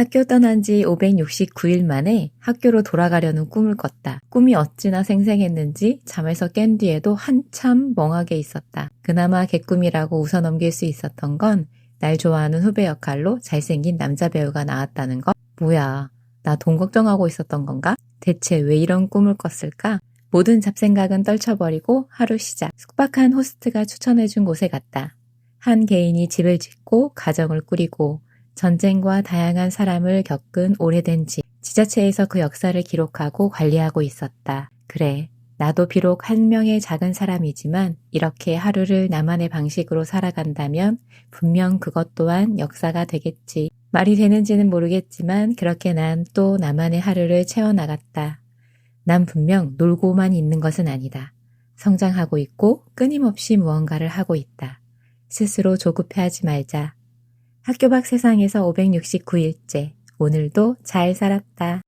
학교 떠난 지 569일 만에 학교로 돌아가려는 꿈을 꿨다. 꿈이 어찌나 생생했는지 잠에서 깬 뒤에도 한참 멍하게 있었다. 그나마 개꿈이라고 웃어넘길 수 있었던 건 날 좋아하는 후배 역할로 잘생긴 남자 배우가 나왔다는 것. 뭐야, 나 돈 걱정하고 있었던 건가? 대체 왜 이런 꿈을 꿨을까? 모든 잡생각은 떨쳐버리고 하루 시작. 숙박한 호스트가 추천해준 곳에 갔다. 한 개인이 집을 짓고 가정을 꾸리고 전쟁과 다양한 사람을 겪은 오래된 집. 지자체에서 그 역사를 기록하고 관리하고 있었다. 그래. 나도 비록 한 명의 작은 사람이지만 이렇게 하루를 나만의 방식으로 살아간다면 분명 그것 또한 역사가 되겠지. 말이 되는지는 모르겠지만 그렇게 난 또 나만의 하루를 채워나갔다. 난 분명 놀고만 있는 것은 아니다. 성장하고 있고 끊임없이 무언가를 하고 있다. 스스로 조급해하지 말자. 학교 밖 세상에서 569일째. 오늘도 잘 살았다.